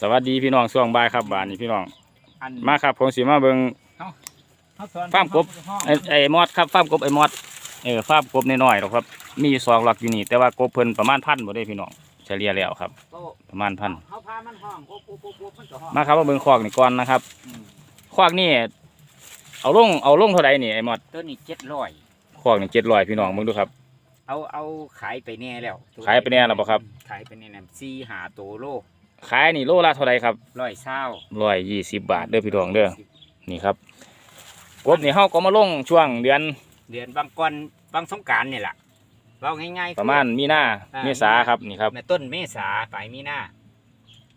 สวัสดีพี่น้องช่วงบ่ายครับบ้านนี้พี่น้อง อันมาครับผมสิมาเบิ่งเฮสอนฟาร์มกบห้องไอ้ไอ้มอดครับฟาร์มกบไอ้มอดเออฟาร์มกบน้อยๆหรอกครับ มีอยู่สองหลักอยู่นี่แต่ว่ากบเพิ่นประมาณพันบ่ได้พี่น้องเฉลี่ยแล้วครับ โตประมาณพันเขาพามันห้องโอ๊บโอ๊บโอ๊บโอ๊บมันก็ห้องมาครับมาเบิ่งคอกนี่ก่อนนะครับอืมคอกนี่เอาลงเอาลงเท่าใดนี่ไอ้มอดตัวนี้เจ็ดร้อยคอกนี่700พี่น้องเบิ่งดูครับ เอาเอาขายไปแน่แล้วตัวขายไปแน่แล้วบ่ครับ ขายไปแน่แล้วสี่หาตัวโล ขายนี่โลละเท่าใดครับร้อยเศร้า120บาทเด้อพี่น้องเด้อนี่ครับกบนี่เฮาก็มาลงช่วงเดือน เดือนบางกอนบางสงกรารนี่แหละเราง่ายๆประมาณมีนาอ่เมษาครับนี่ครับในต้นเมษาปลายมีนา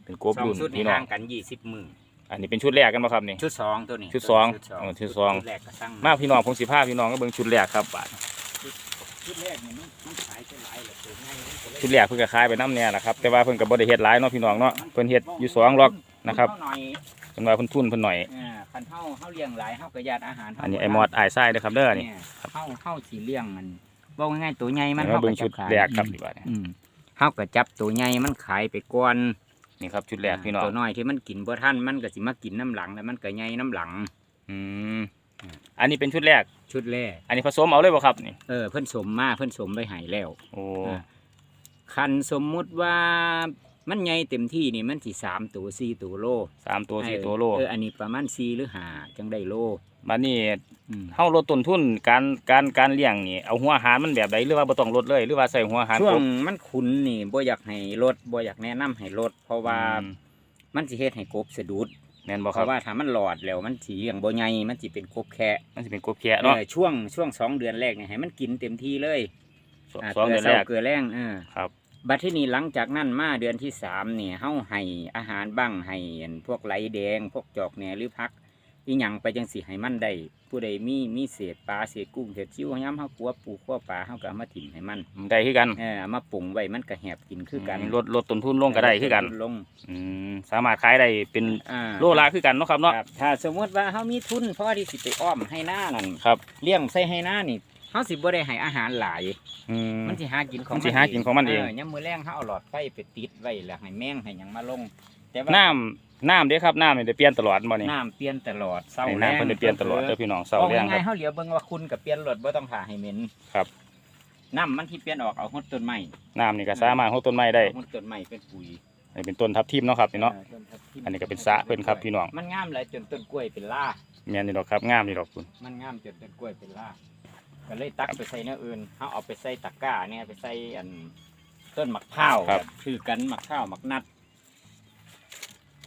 เป็นกบสองรุ่นชุดพี่น้อห่างงกันยี่สิบมืออันนี้เป็นชุดแรกกันป่ะครับนี่ชุดสองตัวนี้ชุดสองชุดสองเออชุดสองชุดแรกก็ตั้งมาพี่น้องผมสิพาพี่น้องก็เบิ่งชุดแรกครับบาดชุดแรกนี่มันมันขายไปหลายเลยตัวง่ายมันก็เลย ชุดแรกเพิ่นก็ขายไปน้ำเนี่ยแหละครับแต่ว่าเพิ่นก็บ่ได้เฮ็ดหลายเนาะพี่น้องเนาะเพิ่นเฮ็ดอยู่สองล็อกนะครับเท่าหน่อยเพิ่นว่าเพิ่นทุนเพิ่นหน่อย อ่าคันเฮาเฮาเลี้ยงหลายเฮาก็ญาติอาหารเฮาอันนี้ไอ้มอดอ้ายทรายเด้อครับเด้อนี่เนี่ยเฮาเฮาสิเลี้ยงมันบอกง่ายๆตัวใหญ่มันเดี๋ยวมาเบิ่งก็ชุดจัขายแรกครับดีกว่าเนี่ยอืมเฮาก็จับตัวใหญ่มันขายไปก่อนนี่ครับชุดแรกพี่น้องตัวน้อยที่มันกินบ่ทันมันก็สิมากินน้ำหลังแล้วมันก็ใหญ่น้ำหลัง อืมอันนี้เป็นชุดแรก ชุดแรก อันนี้ผสมเอาเลยบ่ครับนี่เออเพิ่นสมมาเพิ่นสมไปให้แล้ว โอ้อ่า คันสมมุติว่ามันใหญ่เต็มที่นี่มันสิสามตัวสี่ตัวโลสามตัวสี่ตัวโลเอออันนี้ประมาณสี่หรือห้าจังได้โลบัดนี้อืมเฮาลดต้นทุนการการการเลี้ยงนี่เอาหัวอาหารมันแบบใดหรือว่าบ่ต้องลดเลยหรือว่าใส่หัวอาหารช่วคงรบมันขุนนี่บ่อยากให้ลดบ่อยากแนะนำให้ลดเพราะว่าอืมมันสิเฮ็ดให้กบสะดุดแม่นบ่เพครับราะว่าถ้ามันหลอดแล้วมันสิเลี้ยงบ่ใหญ่มันสิเป็นกบแค่มันสิเป็นกบแค่เนาะเออช่วงช่วงสองเดือนแรกเนี่ยให้มันกินเต็มที่เลย สองาสองเดือนแรกเกลือแรงเออครับ บัดที่นี่หลังจากนั้นมาเดือนที่สามเนี่ยเฮาให้อาหารบ้างให้อันพวกไหลแดง พวกจอกแหนหรือพักอีหยังไปจังสิให้มันได้ผู้ใดมีมีเศษปลาเศษกุ้งเศษชิวย้ำเฮากลัวปูขัวปลาเฮาก็เอามาถิ่มให้มันได้คือกันเออเอามาปรุงไว้มันก็แหบกินคือกันลดลดต้นทุนลงก็ได้คือกันลงอืมสามารถขายได้เป็นอ่าโลละคือกันเนาะครับเนาะครับถ้าสมมติว่าเฮามีทุนพอที่สิไปอ้อมให้หน้านั่นครับเลี้ยงใส่ให้หน้านี่ เฮาสิบ่ได้ให้อาหารหลาย อืม มันสิหากินของมันสิหากินของมันเอง ยามมื้อแรงเฮาเอาหลอดไฟไปติดไว้แล้วให้แมงให้หยังมาลง แต่ว่าน้ำน้ำเด้ครับน้ำนี่ได้เปลี่ยนตลอดบ่นี่น้ำเปลี่ยนตลอดเศร้าให้แรงน้ำเพิ่นได้เปลี่ยนตลอดเด้อพี่น้องเศร้าเอาแรงคง่ายๆรับเฮาเหลียวเบิ่งว่าคุณกับเปลี่ยนรถบ่ต้องผ่าให้เหม็นครับ น้ำมันที่เปลี่ยนออกเอาหดต้นไม้น้ำนี่ก็สามารถเฮาต้นไม้ได้เอาหดต้นไม้เป็นปุ๋ยอันนี้เป็นต้นทับทิมเนาะครับนี่เนาะ ออต้ทับทิมอันนี้ก็เป็นสระเพิ่นครับพี่น้อง มันงามหลายจนต้นกล้วยเป็นล่า แม่นนี่ดอกครับงามนี่ดอกคุณมันงามจนต้นกล้วยเป็นล่า ก็เลยตักไปใส่เนื้ออื่นเฮาเอาไปใส่ตะกร้าเนี่ยไปใส่อันต้นหมักข้าวครับคือกันหมักข้าวหมักนัด